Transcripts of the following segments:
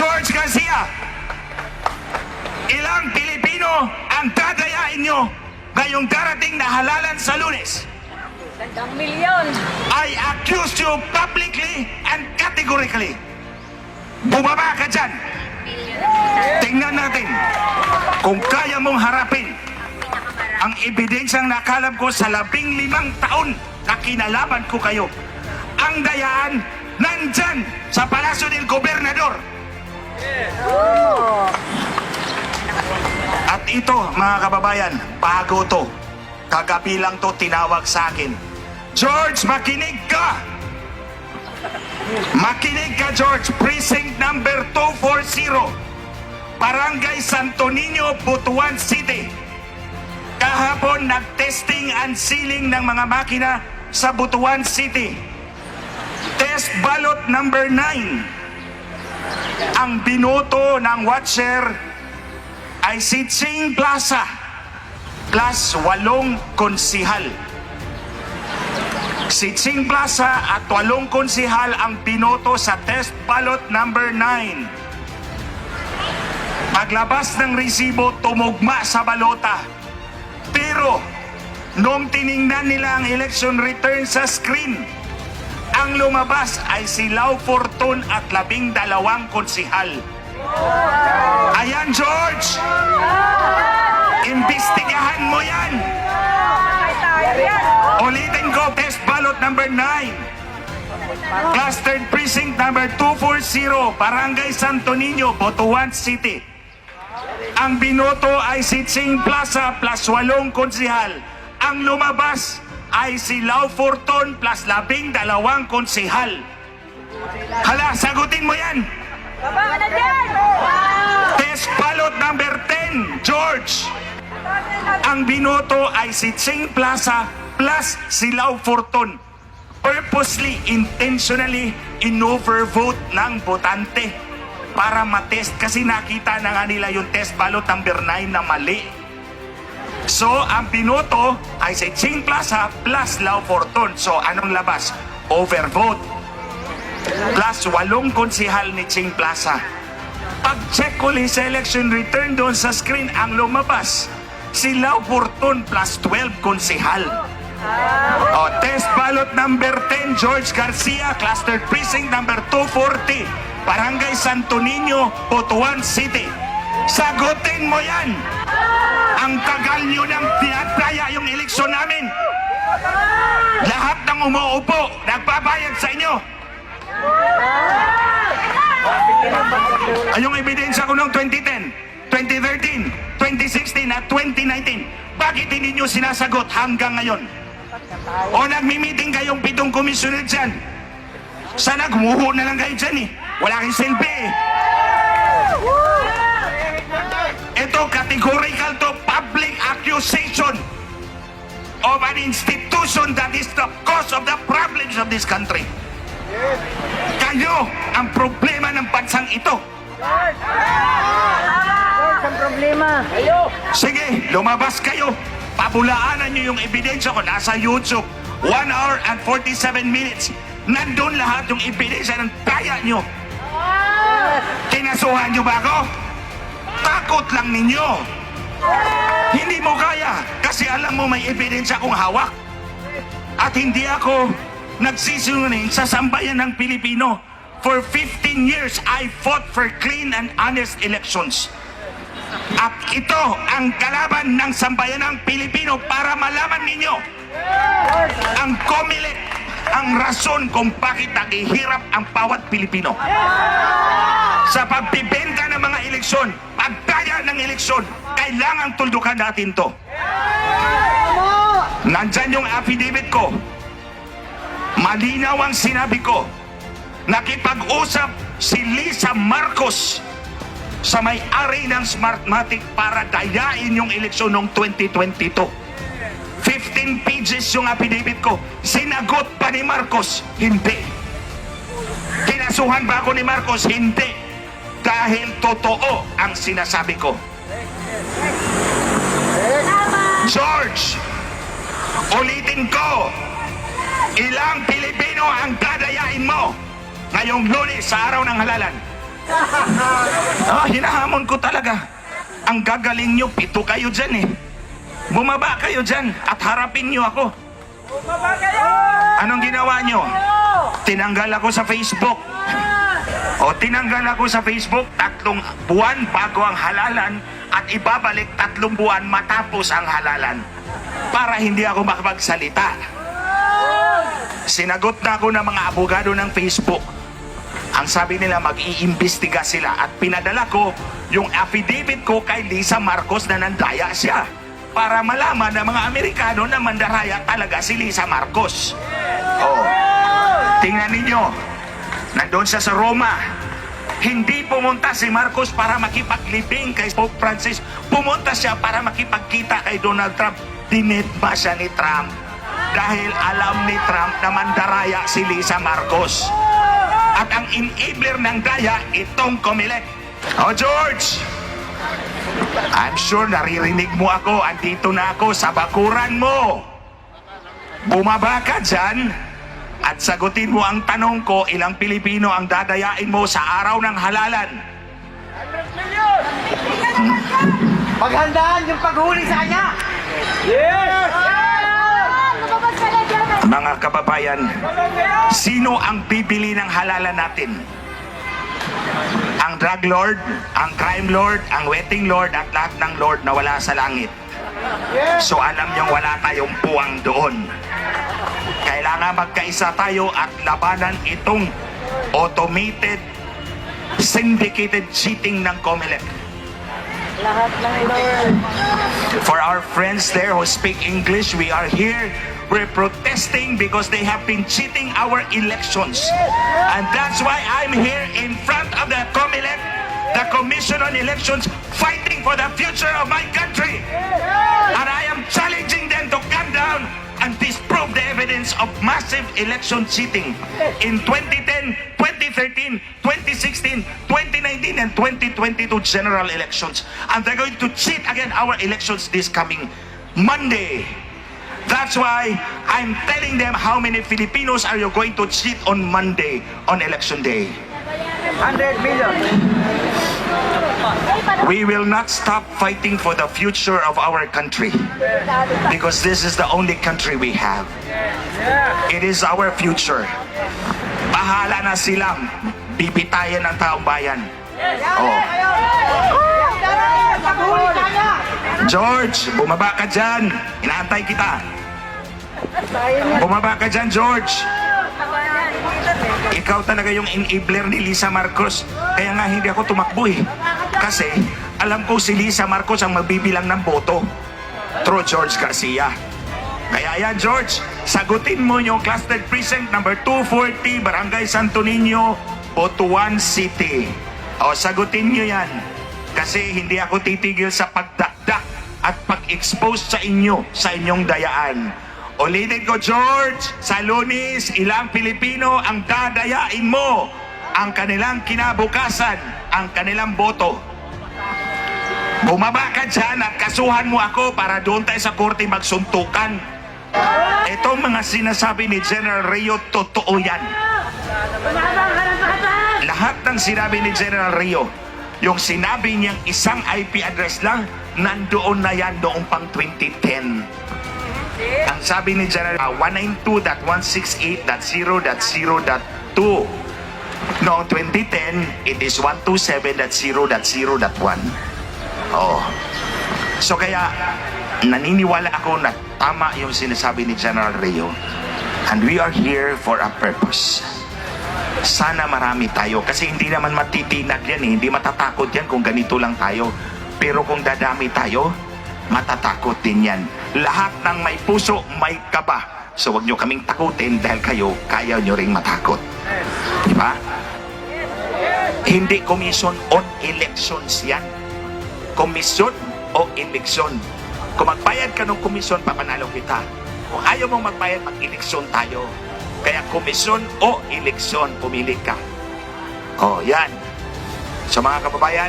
George Garcia, ilang Pilipino ang dadayain nyo ngayong darating na halalan sa lunes? Gandang milyon. I accuse you publicly and categorically. Bumaba ka dyan. Tingnan natin kung kaya mong harapin ang ebidensyang nakalap ko sa labing limang taon na kinalaban ko kayo. Ang dayaan nandyan sa Palasyo del Gobernador. At ito, mga kababayan, bago to. Kagabi lang to tinawag sa akin. George, makinig ka! Makinig ka, George. Precinct number 240. Barangay Santo Niño, Butuan City. Kahapon, nag-testing and sealing ng mga makina sa Butuan City. Test ballot number 9. Ang binoto ng watcher ay si Ching Plaza plus walong konsihal. Si Ching Plaza at walong konsihal ang binoto sa test ballot number 9. Paglabas ng resibo, tumugma sa balota. Pero, nung tiningnan nila ang election return sa screen, ang lumabas ay si Lau Fortun at labing dalawang konsihal. Ayan, George! Imbestigahan mo yan! Ulitin ko, test ballot number 9. Clustered precinct number 240, Barangay Santo Niño, Botuan City. Ang binoto ay si Ching Plaza plus walong konsihal. Ang lumabas ay si Lau Forton plus labing dalawang konsihal. Hala, sagutin mo yan! Test ballot number 10, George. Ang binoto ay si Ching Plaza plus si Lau Forton. Purposely, intentionally, in-overvote ng botante para matest kasi nakita na nga nila yung test ballot number 9 na mali. So, ang binoto ay si Ching Plaza plus Lau Forton. So, anong labas? Overvote. Plus, walong konsihal ni Ching Plaza. Pag-check ulit sa election return doon sa screen ang lumabas, si Lau Fortun plus 12 konsihal. O, test ballot number 10, George Garcia, cluster precinct number 240, Barangay Santo Niño, Butuan City. Sagutin mo yan! Ang tagal nyo nang tinataya yung eleksyon namin. Lahat ng umuupo, nagbabayad sa inyo. Ay, yung ebidensya ko noong 2010, 2013, 2016 at 2019, bakit hindi nyo sinasagot hanggang ngayon? O nagmi-meeting kayong pitong komisyoner dyan? Sana gumuho na lang kayo dyan eh. Wala kayong silbi eh. An institution that is the cause of the problems of this country. Kayo ang problema ng bansang ito. Ang problema. Sige, lumabas kayo. Pabulaanan nyo yung ebidensya ko. Nasa YouTube. 1 hour and 47 minutes. Nandun lahat yung ebidensya ng kaya nyo. Kinasuhan nyo ba ako? Takot lang ninyo. Hindi mo kaya kasi alam mo may ebidensya kong hawak. At hindi ako nagsisinungaling sa sambayan ng Pilipino. For 15 years, I fought for clean and honest elections. At ito ang kalaban ng sambayan ng Pilipino para malaman ninyo ang COMELEC ang rason kung bakit naghihirap ang bawat Pilipino. Sa pagbibenta ng mga eleksyon, pagdaya ng eleksyon, kailangan tuldukan natin to. Nandyan yung affidavit ko. Malinaw ang sinabi ko. Nakipag-usap si Lisa Marcos sa may-ari ng Smartmatic para dayain yung eleksyon noong 2022. 15 pages yung affidavit ko. Sinagot pa ni Marcos? Hindi. Kinasuhan ba ako ni Marcos? Hindi. Dahil totoo ang sinasabi ko. George, ulitin ko, ilang Pilipino ang dadayain mo ngayong lunes sa araw ng halalan? hinahamon ko talaga. Ang gagaling nyo, pito kayo dyan eh. Bumaba kayo dyan at harapin nyo ako. Baba kayo! Anong ginawa nyo? Tinanggal ako sa Facebook. O tinanggal ako sa Facebook tatlong buwan bago ang halalan at ibabalik tatlong buwan matapos ang halalan para hindi ako makapagsalita. Sinagot na ako ng mga abogado ng Facebook. Ang sabi nila mag-iimbestiga sila at pinadala ko yung affidavit ko kay Lisa Marcos na nandaya siya para malaman ng mga Amerikano na mandaraya talaga si Lisa Marcos. Oh. Tingnan ninyo, nandun siya sa Roma. Hindi pumunta si Marcos para makipaglibing kay Pope Francis. Pumunta siya para makipagkita kay Donald Trump. Dinedma siya ni Trump. Dahil alam ni Trump na mandaraya si Lisa Marcos. At ang enabler ng daya, itong Comelec. Oh, George! I'm sure naririnig mo ako. Andito na ako sa bakuran mo. Bumaba ka dyan at sagutin mo ang tanong ko, ilang Pilipino ang dadayain mo sa araw ng halalan? Paghandaan yung paghuli sa kanya. Dyan! Mga kababayan, sino ang bibili ng halalan natin? Ang drug lord, ang crime lord, ang wedding lord, at lahat ng lord na wala sa langit. So alam niyong wala tayong puwang doon. Kailangan magkaisa tayo at labanan itong automated syndicated cheating ng COMELEC. Lahat ng Lord. For our friends there who speak English, we are here. We're protesting because they have been cheating our elections. And that's why I'm here in front of the COMELEC, the Commission on Elections, fighting for the future of my country. And I am challenging them to come down and disprove the evidence of massive election cheating in 2010, 2013, 2016, 2019, and 2022 general elections. And they're going to cheat again our elections this coming Monday. That's why I'm telling them how many Filipinos are you going to cheat on Monday on election day. 100 million. We will not stop fighting for the future of our country because this is the only country we have. It is our future. Bahala na silang bibitayan ng taong bayan. Oh. George, bumaba ka dyan. Inaantay kita. Bumaba ka dyan, George. Ikaw talaga yung enabler ni Lisa Marcos. Kaya nga hindi ako tumakbo eh. Kasi alam ko si Lisa Marcos ang magbibilang ng boto. Through George Garcia. Kaya yan, George, sagutin mo yung cluster precinct number 240, Barangay Santo Niño, Botuan City. O, sagutin nyo yan. Kasi hindi ako titigil sa pagdakdak at pag-expose sa inyo, sa inyong dayaan. Ulitin ko, George, sa lunis, ilang Pilipino ang dadayain mo ang kanilang kinabukasan, ang kanilang boto. Bumaba ka dyan at kasuhan mo ako para doon tayo sa korte magsuntukan. Itong mga sinasabi ni General Rio, totoo yan. Lahat ng sinabi ni General Rio, yung sinabi niyang isang IP address lang, nandoon na yan noong pang 2010. Ang sabi ni General, ah, 192.168.0.0.2. Noong 2010, it is 127.0.0.1. Oh. So kaya, naniniwala ako na tama yung sinasabi ni General Rio. And we are here for a purpose. Sana marami tayo kasi hindi naman matitinag yan eh. Hindi matatakot yan kung ganito lang tayo. Pero kung dadami tayo, matatakot din yan. Lahat ng may puso, may kaba. So wag nyo kaming takutin dahil kayo, kaya nyo ring matakot. Di ba? Hindi commission on elections yan. Komisyon o eleksyon. Kung magbayad ka ng komisyon, papanalo kita. Kung ayaw mong magbayad, mag-eleksyon tayo. Kaya komisyon o eleksyon, pumili ka. Oh, yan. So mga kababayan,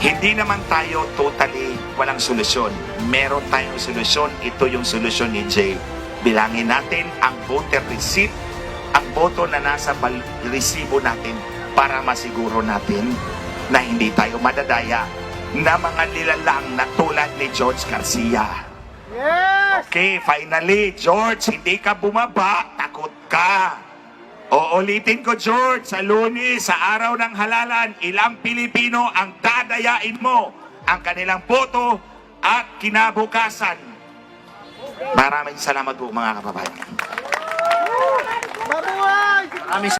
hindi naman tayo totally walang solusyon. Meron tayong solusyon. Ito yung solusyon ni Jay. Bilangin natin ang voter receipt, ang boto na nasa resibo natin para masiguro natin na hindi tayo madadaya na mga nilalang na tulad ni George Garcia. Yes! Okay, finally, George, hindi ka bumaba, takot ka. O ulitin ko, George, sa lunes, sa araw ng halalan, ilang Pilipino ang dadayain mo ang kanilang boto at kinabukasan. Maraming salamat po mga kababayan. Mabuhay!